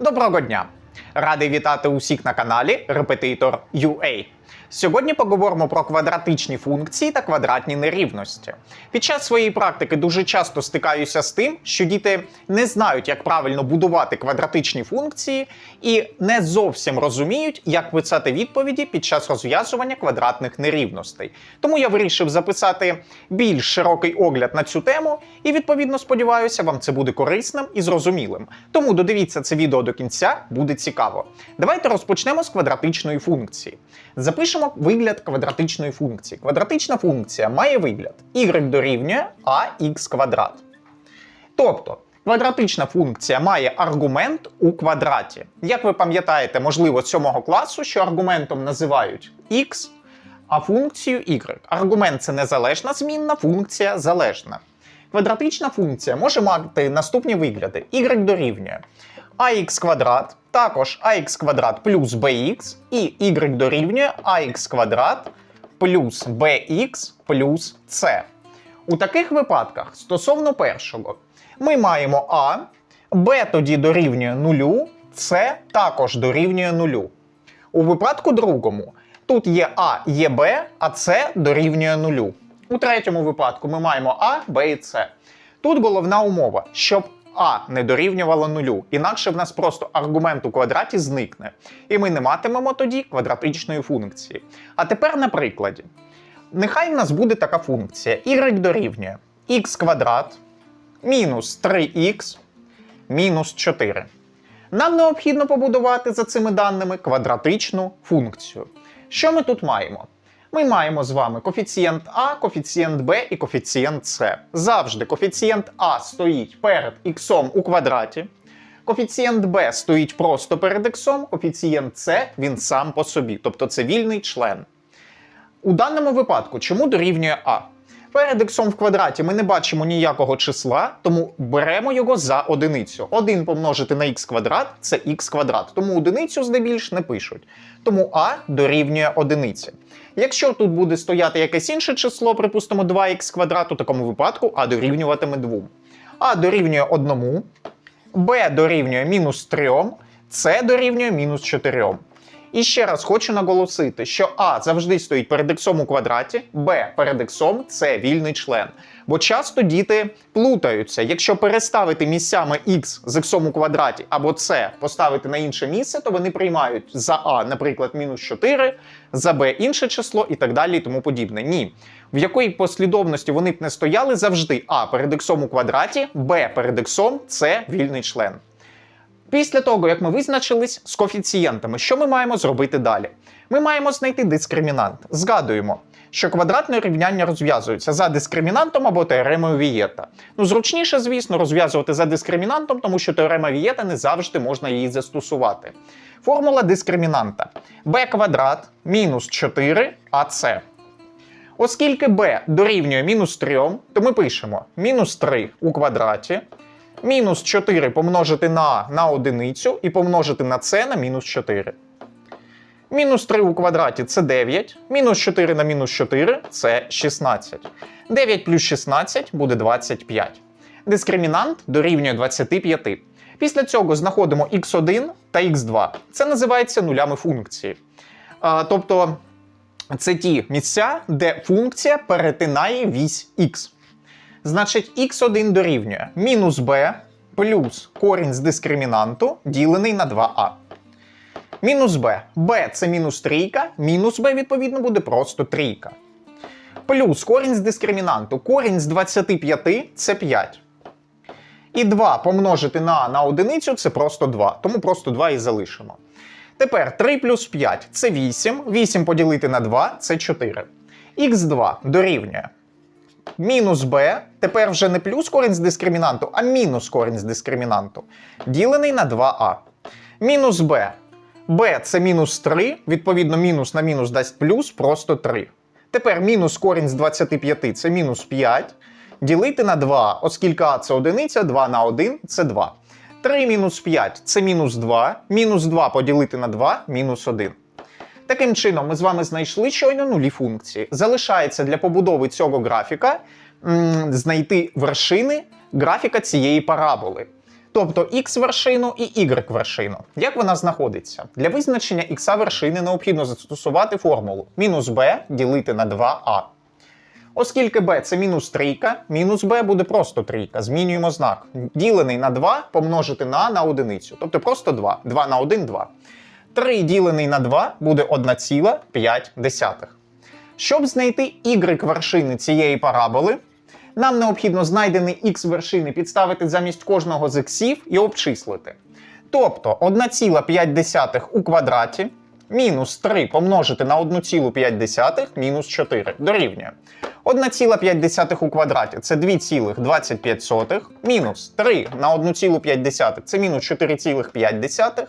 Доброго дня! Радий вітати усіх на каналі Репетитор UA. Сьогодні поговоримо про квадратичні функції та квадратні нерівності. Під час своєї практики дуже часто стикаюся з тим, що діти не знають, як правильно будувати квадратичні функції, і не зовсім розуміють, як писати відповіді під час розв'язування квадратних нерівностей. Тому я вирішив записати більш широкий огляд на цю тему, і відповідно сподіваюся, вам це буде корисним і зрозумілим. Тому додивіться це відео до кінця, буде цікаво. Давайте розпочнемо з квадратичної функції. Запишемо вигляд квадратичної функції. Квадратична функція має вигляд y дорівнює ax квадрат. Тобто, квадратична функція має аргумент у квадраті. Як ви пам'ятаєте, можливо, з 7 класу, що аргументом називають x, а функцію y. Аргумент це незалежна змінна, функція залежна. Квадратична функція може мати наступні вигляди: y дорівнює ax квадрат, також ax квадрат плюс bx, і y дорівнює ax квадрат плюс bx плюс c. У таких випадках, стосовно першого, ми маємо а, b тоді дорівнює нулю, c також дорівнює нулю. У випадку другому тут є А, є Б, а С дорівнює нулю. У третьому випадку ми маємо А, Б і С. Тут головна умова, щоб А не дорівнювало нулю, інакше в нас просто аргумент у квадраті зникне, і ми не матимемо тоді квадратичної функції. А тепер на прикладі. Нехай в нас буде така функція y дорівнює х квадрат мінус 3х мінус 4. Нам необхідно побудувати за цими даними квадратичну функцію. Що ми тут маємо? Ми маємо з вами коефіцієнт А, коефіцієнт Б і коефіцієнт С. Завжди коефіцієнт А стоїть перед х у квадраті. Коефіцієнт Б стоїть просто перед х, коефіцієнт С він сам по собі, тобто це вільний член. У даному випадку, чому дорівнює А? Перед х в квадраті ми не бачимо ніякого числа, тому беремо його за одиницю. 1 помножити на х квадрат це х квадрат, тому одиницю здебільш не пишуть. Тому А дорівнює одиниці. Якщо тут буде стояти якесь інше число, припустимо 2х квадрат, у такому випадку А дорівнюватиме 2. А дорівнює 1, Б дорівнює мінус 3, С дорівнює мінус 4. І ще раз хочу наголосити, що А завжди стоїть перед х у квадраті, Б перед х це вільний член. Бо часто діти плутаються. Якщо переставити місцями х з х у квадраті або С поставити на інше місце, то вони приймають за А, наприклад, мінус 4, за Б інше число і так далі, і тому подібне. Ні. В якої послідовності вони б не стояли завжди А перед х у квадраті, Б перед х це вільний член. Після того, як ми визначились з коефіцієнтами, що ми маємо зробити далі? Ми маємо знайти дискримінант. Згадуємо, що квадратне рівняння розв'язується за дискримінантом або теоремою Вієта. Ну, зручніше, звісно, розв'язувати за дискримінантом, тому що теорема Вієта не завжди можна її застосувати. Формула дискримінанта b квадрат мінус 4 АС. Оскільки b дорівнює мінус 3, то ми пишемо мінус 3 у квадраті. Мінус 4 помножити на на одиницю і помножити на С на мінус 4. Мінус 3 у квадраті це 9. Мінус 4 на мінус 4 це 16. 9 плюс 16 буде 25. Дискримінант дорівнює 25. Після цього знаходимо x1 та x2. Це називається нулями функції. А, тобто це ті місця, де функція перетинає вісь x. Значить, x1 дорівнює мінус b плюс корінь з дискримінанту, ділений на 2а. Мінус b. b це мінус трійка, мінус b, відповідно, буде просто трійка. Плюс корінь з дискримінанту. Корінь з 25 це 5. І 2 помножити на а на одиницю це просто 2. Тому просто 2 і залишимо. Тепер 3 плюс 5 це 8. 8 поділити на 2 це 4. Х2 дорівнює мінус b, тепер вже не плюс корінь з дискримінанту, а мінус корінь з дискримінанту, ділений на 2а. Мінус b. b це мінус 3, відповідно, мінус на мінус дасть плюс, просто 3. Тепер мінус корінь з 25 це мінус 5. Ділити на 2, оскільки а це одиниця, 2 на 1 це 2. 3 мінус 5 це мінус 2. Мінус 2 поділити на 2 мінус 1. Таким чином, ми з вами знайшли щойно нулі функції. Залишається для побудови цього графіка знайти вершини графіка цієї параболи. тобто x вершину і y вершину. Як вона знаходиться? Для визначення x вершини необхідно застосувати формулу мінус b ділити на 2a. Оскільки b це мінус трійка, мінус b буде просто трійка. Змінюємо знак. Ділений на 2 помножити на А на одиницю. Тобто просто 2. 2 на 1 2. 3 ділений на 2 буде 1,5. Щоб знайти y вершини цієї параболи, нам необхідно знайдений x вершини підставити замість кожного з іксів і обчислити. Тобто 1,5 у квадраті мінус 3 помножити на 1,5 мінус 4 дорівнює. 1,5 у квадраті це 2,25, мінус 3 на 1,5 це мінус 4,5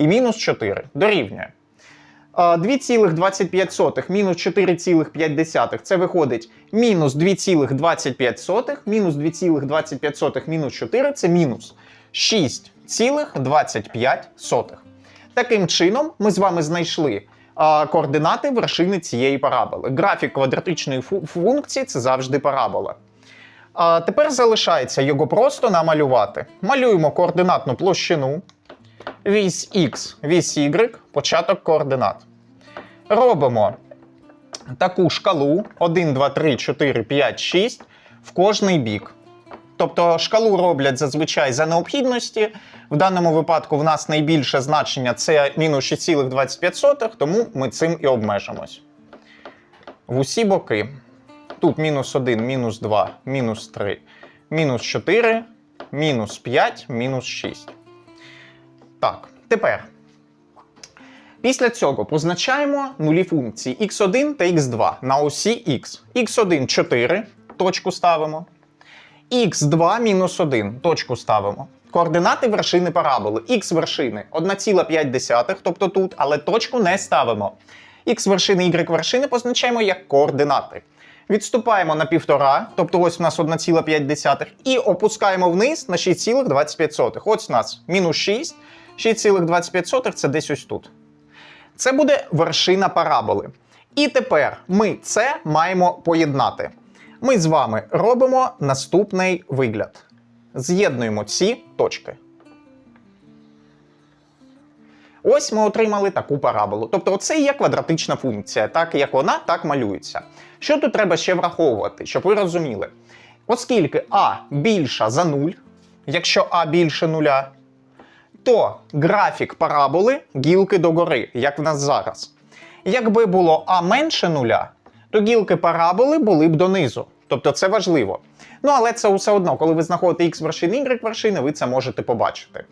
і мінус 4 дорівнює. 2,25 мінус 4,5 це виходить мінус 2,25, мінус 2,25 мінус 4 це мінус 6,25. Таким чином, ми з вами знайшли координати вершини цієї параболи. Графік квадратичної фу- функції це завжди парабола. Тепер залишається його просто намалювати. Малюємо координатну площину, вісь X, вісь Y, початок координат. Робимо таку шкалу 1, 2, 3, 4, 5, 6 в кожний бік. Тобто шкалу роблять зазвичай за необхідності. В даному випадку в нас найбільше значення це мінус 6,25, тому ми цим і обмежимось. В усі боки. Тут мінус 1, мінус 2, мінус 3, мінус 4, мінус 5, мінус 6. Так, тепер. Після цього позначаємо нулі функції x1 та x2 на осі x. x1 4, точку ставимо. x2 мінус 1, точку ставимо. Координати вершини параболи. x вершини 1,5, тобто тут, але точку не ставимо. x вершини, y вершини позначаємо як координати. Відступаємо на 1,5, тобто ось у нас 1,5, і опускаємо вниз на 6,25. Ось у нас мінус 6, 6,25 це десь ось тут. Це буде вершина параболи. І тепер ми це маємо поєднати. Ми з вами робимо наступний вигляд. З'єднуємо ці точки. Ось ми отримали таку параболу. Тобто, оце і є квадратична функція. Так як вона, так малюється. Що тут треба ще враховувати, щоб ви розуміли? Оскільки А більша за 0, якщо А більше нуля, то графік параболи гілки догори, як в нас зараз. Якби було А менше нуля, то гілки параболи були б донизу. Тобто це важливо. Ну але це все одно, коли ви знаходите x вершини, y вершини, ви це можете побачити.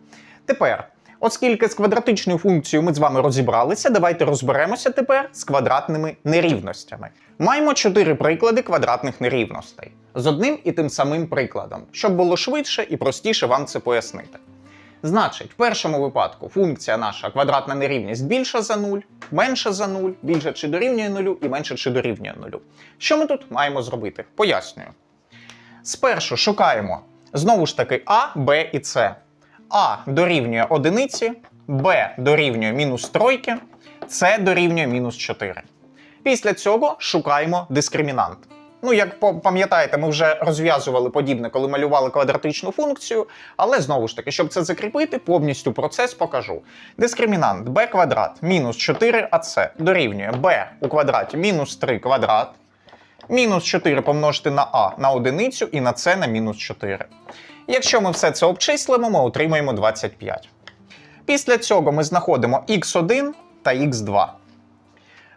Тепер, оскільки з квадратичною функцією ми з вами розібралися, давайте розберемося тепер з квадратними нерівностями. Маємо чотири приклади квадратних нерівностей з одним і тим самим прикладом, щоб було швидше і простіше вам це пояснити. Значить, в першому випадку функція наша квадратна нерівність більша за 0, менша за 0, більше чи дорівнює 0 і менше чи дорівнює 0. Що ми тут маємо зробити? Пояснюю. Спершу шукаємо знову ж таки А, Б і С. А дорівнює одиниці, Б дорівнює мінус тройки, С дорівнює мінус 4. Після цього шукаємо дискримінант. Ну, як пам'ятаєте, ми вже розв'язували подібне, коли малювали квадратичну функцію, але знову ж таки, щоб це закріпити, повністю процес покажу. Дискримінант b квадрат мінус 4ac дорівнює b у квадраті мінус 3 квадрат, мінус 4 помножити на а на одиницю і на c на мінус 4. Якщо ми все це обчислимо, ми отримаємо 25. Після цього ми знаходимо x1 та x2.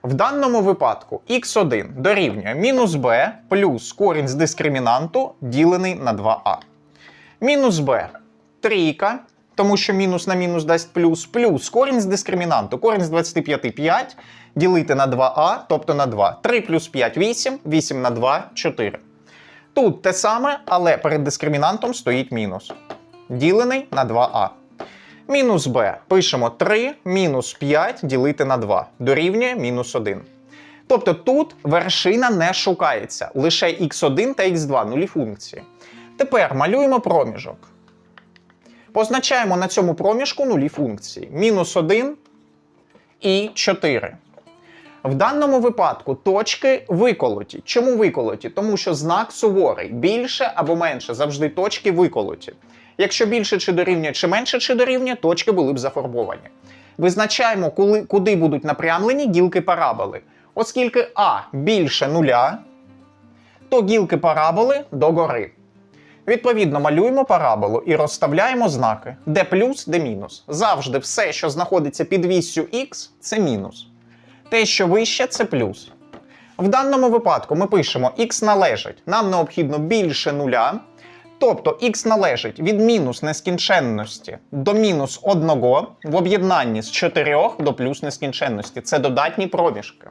В даному випадку x1 дорівнює мінус b плюс корінь з дискримінанту ділений на 2а. Мінус b трійка, тому що мінус на мінус дасть плюс, плюс корінь з дискримінанту. Корінь з 25 5 ділити на 2а, тобто на 2. 3 плюс 5 8, 8 на 2 4. Тут те саме, але перед дискримінантом стоїть мінус. Ділений на 2а. Мінус b пишемо 3 мінус 5 ділити на 2 дорівнює мінус 1. Тобто тут вершина не шукається, лише x1 та x2 нулі функції. Тепер малюємо проміжок. Позначаємо на цьому проміжку нулі функції. Мінус 1 і 4. В даному випадку точки виколоті. Чому виколоті? Тому що знак суворий. Більше або менше завжди точки виколоті. Якщо більше чи дорівнює, чи менше чи дорівнює, точки були б зафарбовані. Визначаємо, коли, куди будуть напрямлені гілки параболи. Оскільки А більше нуля, то гілки параболи догори. Відповідно, малюємо параболу і розставляємо знаки, де плюс, де мінус. Завжди все, що знаходиться під віссю х, це мінус. Те, що вище, це плюс. В даному випадку ми пишемо х належить. Нам необхідно більше нуля. Тобто х належить від мінус нескінченності до мінус 1 в об'єднанні з 4 до плюс нескінченності. Це додатні проміжки.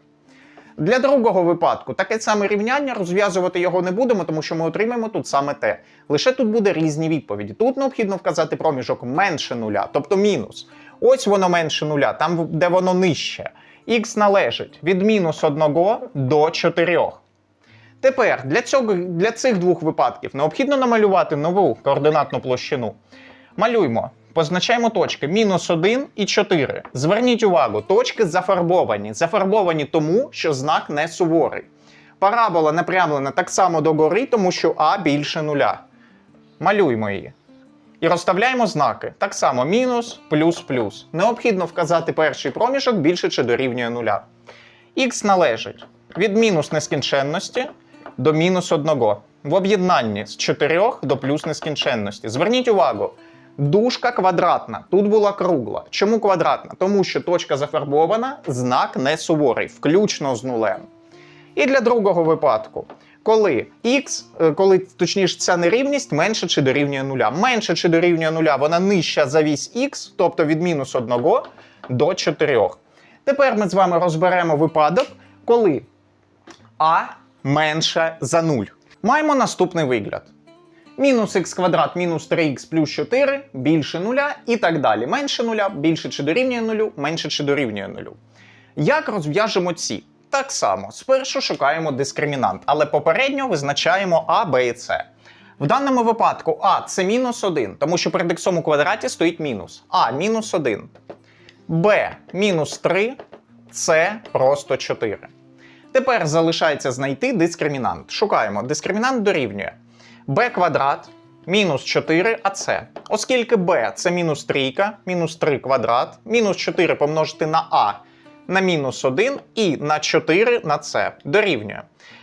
Для другого випадку таке саме рівняння розв'язувати його не будемо, тому що ми отримаємо тут саме те. Лише тут буде різні відповіді. Тут необхідно вказати проміжок менше нуля, тобто мінус. Ось воно менше нуля, там де воно нижче. Х належить від мінус 1 до 4. Тепер для, цього, для цих двох випадків необхідно намалювати нову координатну площину. Малюємо. Позначаємо точки мінус 1 і 4. Зверніть увагу, точки зафарбовані. Зафарбовані тому, що знак не суворий. Парабола напрямлена так само догори, тому що А більше нуля. Малюємо її. І розставляємо знаки. Так само мінус, плюс, плюс. Необхідно вказати перший проміжок більше чи дорівнює нуля. Х належить від мінус нескінченності до мінус 1 в об'єднанні з 4 до плюс нескінченності. Зверніть увагу, дужка квадратна, тут була кругла. Чому квадратна? Тому що точка зафарбована, знак не суворий, включно з нулем. І для другого випадку, коли x, е, коли точніше ця нерівність менше чи дорівнює нуля. Менше чи дорівнює нуля, вона нижча за вісь x, тобто від мінус 1 до 4. Тепер ми з вами розберемо випадок, коли а менше за 0. Маємо наступний вигляд. Мінус х квадрат мінус 3х плюс 4 більше нуля і так далі. Менше нуля, більше чи дорівнює нулю, менше чи дорівнює нулю. Як розв'яжемо ці? Так само, спершу шукаємо дискримінант, але попередньо визначаємо А, Б і С. В даному випадку А це мінус 1, тому що перед х у квадраті стоїть мінус. А мінус 1. Б мінус 3, С просто 4. Тепер залишається знайти дискримінант. Шукаємо. Дискримінант дорівнює b квадрат мінус 4 АС. Оскільки b це мінус 3, мінус 3 квадрат, мінус 4 помножити на а на мінус 1 і на 4 на С дорівнює.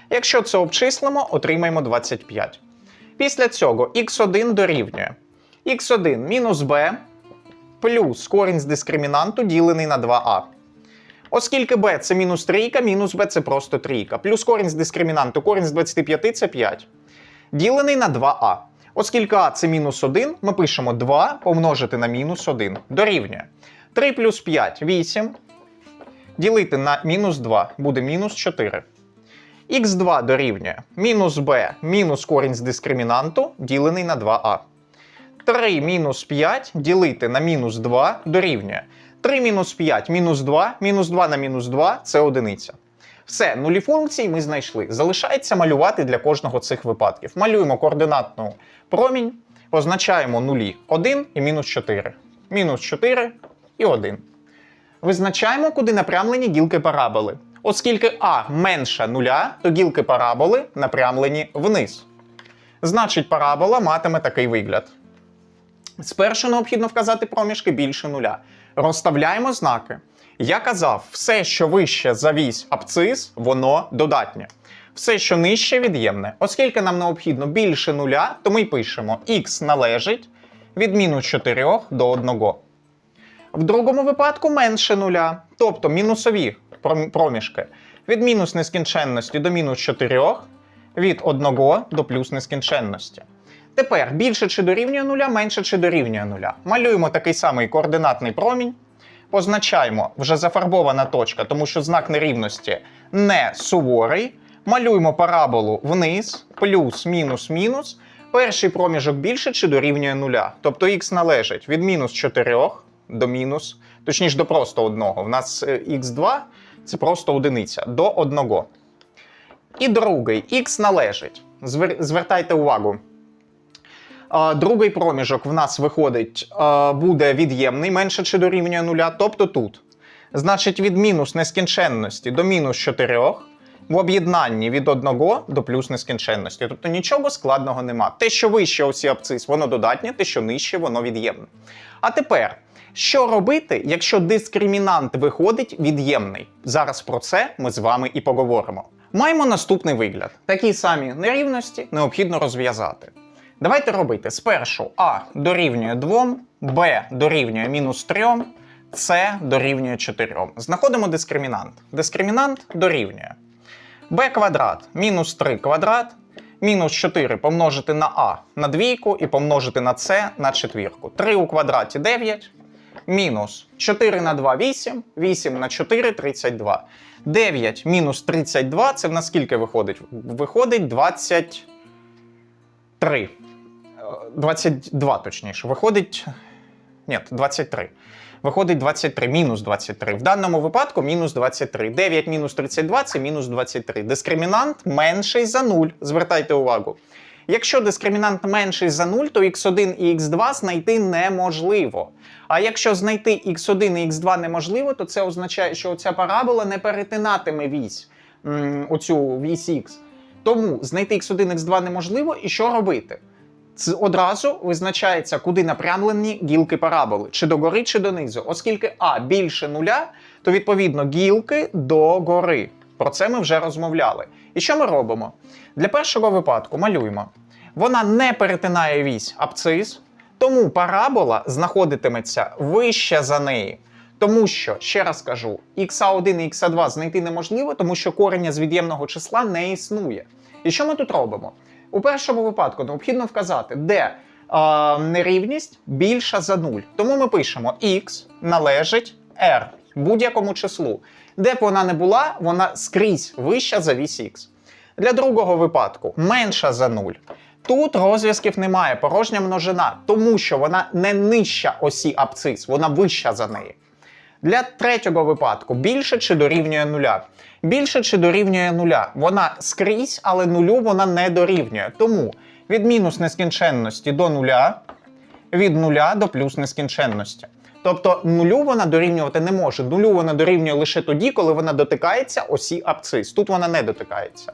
Якщо це обчислимо, отримаємо 25. Після цього х1 дорівнює х1 мінус b плюс корінь з дискримінанту ділений на 2а. Оскільки b це мінус трійка, мінус b це просто трійка. Плюс корінь з дискримінанту, корінь з 25 це 5. Ділений на 2а. Оскільки а це мінус 1, ми пишемо 2 помножити на мінус 1. Дорівнює. 3 плюс 5 8. Ділити на мінус 2 буде мінус 4. х2 дорівнює мінус b мінус корінь з дискримінанту ділений на 2а. 3 мінус 5 ділити на мінус 2 дорівнює. 3 мінус 5 мінус 2, мінус 2 на мінус 2 це одиниця. Все, нулі функції ми знайшли. Залишається малювати для кожного цих випадків. Малюємо координатну промінь, позначаємо нулі 1 і мінус 4. Мінус 4 і 1. Визначаємо, куди напрямлені гілки параболи. Оскільки А менше нуля, то гілки параболи напрямлені вниз. Значить, парабола матиме такий вигляд. Спершу необхідно вказати проміжки більше нуля. Розставляємо знаки. Я казав, все, що вище за вісь абцис, воно додатнє. Все, що нижче, від'ємне. Оскільки нам необхідно більше нуля, то ми пишемо х належить від мінус 4 до 1. В другому випадку менше нуля, тобто мінусові проміжки. Від мінус нескінченності до мінус 4, від 1 до плюс нескінченності. Тепер більше чи дорівнює нуля, менше чи дорівнює нуля. Малюємо такий самий координатний промінь. Позначаємо вже зафарбована точка, тому що знак нерівності не суворий. Малюємо параболу вниз, плюс, мінус, мінус. Перший проміжок більше чи дорівнює нуля. Тобто х належить від мінус 4 до мінус, точніше до просто одного. В нас х2 це просто одиниця до 1. І другий х належить. Звер- Звертайте увагу. Другий проміжок в нас виходить, буде від'ємний, менше чи дорівнює нуля, тобто тут. Значить, від мінус нескінченності до мінус 4 в об'єднанні від 1 до плюс нескінченності. Тобто нічого складного нема. Те, що вище осі абцис, воно додатнє, те, що нижче, воно від'ємне. А тепер, що робити, якщо дискримінант виходить від'ємний? Зараз про це ми з вами і поговоримо. Маємо наступний вигляд: такі самі нерівності необхідно розв'язати. Давайте робити спершу А дорівнює 2, Б дорівнює мінус 3, С дорівнює 4. Знаходимо дискримінант. Дискримінант дорівнює b квадрат мінус 3 квадрат, мінус 4 помножити на а на двійку і помножити на с на четвірку. 3 у квадраті 9, мінус 4 на 2 8, 8 на 4 32. 9 мінус 32 це в нас скільки виходить? Виходить 23. Е, 22 точніше. Виходить. Ні, 23. Виходить 23, мінус 23. В даному випадку мінус 23. 9 мінус 32 це мінус 23. Дискримінант менший за 0. Звертайте увагу. Якщо дискримінант менший за 0, то x1 і x2 знайти неможливо. А якщо знайти x1 і x2 неможливо, то це означає, що ця парабола не перетинатиме вісь, оцю вісь x. Тому знайти x1 x2 неможливо, і що робити? Одразу визначається, куди напрямлені гілки параболи, чи догори, чи донизу. Оскільки А більше нуля, то відповідно гілки догори. Про це ми вже розмовляли. І що ми робимо? Для першого випадку малюємо. Вона не перетинає вісь абцис, тому парабола знаходитиметься вище за неї. Тому що, ще раз кажу, х1 і х2 знайти неможливо, тому що корення з від'ємного числа не існує. І що ми тут робимо? У першому випадку необхідно вказати, де е, нерівність більша за 0. Тому ми пишемо x належить r будь-якому числу. Де б вона не була, вона скрізь вища за вісь x. Для другого випадку менша за 0. Тут розв'язків немає, порожня множина, тому що вона не нижча осі абцис, вона вища за неї. Для третього випадку більше чи дорівнює нуля. Більше чи дорівнює нуля. Вона скрізь, але нулю вона не дорівнює. Тому від мінус нескінченності до нуля, від нуля до плюс нескінченності. Тобто нулю вона дорівнювати не може. Нулю вона дорівнює лише тоді, коли вона дотикається осі абцис. Тут вона не дотикається.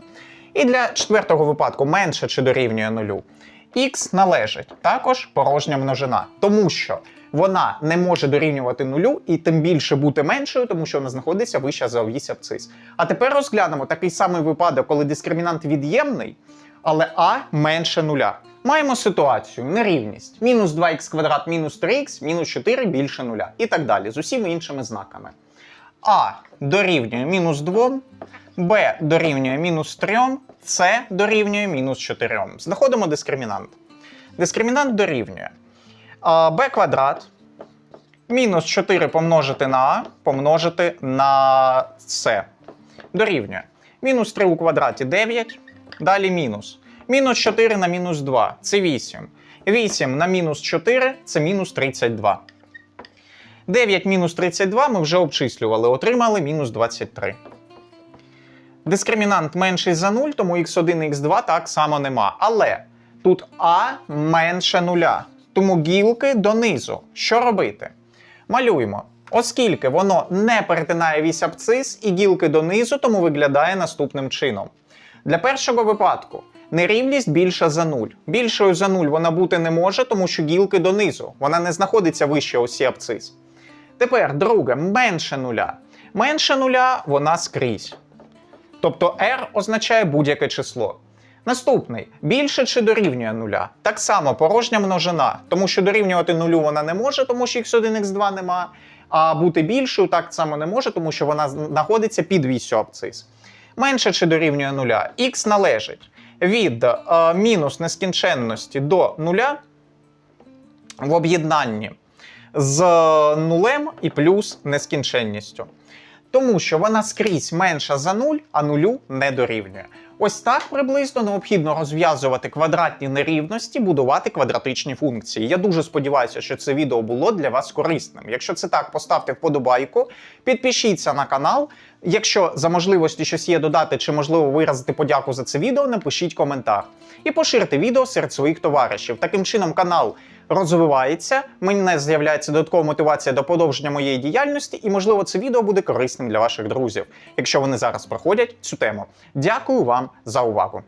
І для четвертого випадку менше чи дорівнює нулю. Х належить також порожня множина, тому що вона не може дорівнювати нулю і тим більше бути меншою, тому що вона знаходиться вище за вісь абцис. А тепер розглянемо такий самий випадок, коли дискримінант від'ємний, але а менше нуля. Маємо ситуацію, нерівність. Мінус 2х квадрат, мінус 3х, мінус 4 більше нуля. І так далі, з усіма іншими знаками. А дорівнює мінус 2, Б дорівнює мінус 3, С дорівнює мінус 4. Знаходимо дискримінант. Дискримінант дорівнює b квадрат мінус 4 помножити на а помножити на с. Дорівнює. Мінус 3 у квадраті 9, далі мінус. Мінус 4 на мінус 2 це 8. 8 на мінус 4 це мінус 32. 9 мінус 32 ми вже обчислювали, отримали мінус 23. Дискримінант менший за 0, тому x1 і x2 так само нема. Але тут а менше нуля. Тому гілки донизу. Що робити? Малюємо. Оскільки воно не перетинає вісь абцис і гілки донизу, тому виглядає наступним чином. Для першого випадку нерівність більша за 0. Більшою за 0 вона бути не може, тому що гілки донизу. Вона не знаходиться вище осі абцис. Тепер друге, менше нуля. Менше нуля вона скрізь. Тобто r означає будь-яке число. Наступний більше чи дорівнює нуля. Так само порожня множина, тому що дорівнювати нулю вона не може, тому що x1, x2 нема. А бути більшою так само не може, тому що вона знаходиться під вісю абцис. Менше чи дорівнює нуля. Х належить від е, мінус нескінченності до нуля в об'єднанні з нулем і плюс нескінченністю. Тому що вона скрізь менша за 0, а нулю не дорівнює. Ось так приблизно необхідно розв'язувати квадратні нерівності, будувати квадратичні функції. Я дуже сподіваюся, що це відео було для вас корисним. Якщо це так, поставте вподобайку, підпишіться на канал. Якщо за можливості щось є додати чи можливо виразити подяку за це відео, напишіть коментар. І поширте відео серед своїх товаришів. Таким чином канал розвивається, мене з'являється додаткова мотивація до продовження моєї діяльності, і, можливо, це відео буде корисним для ваших друзів, якщо вони зараз проходять цю тему. Дякую вам за увагу.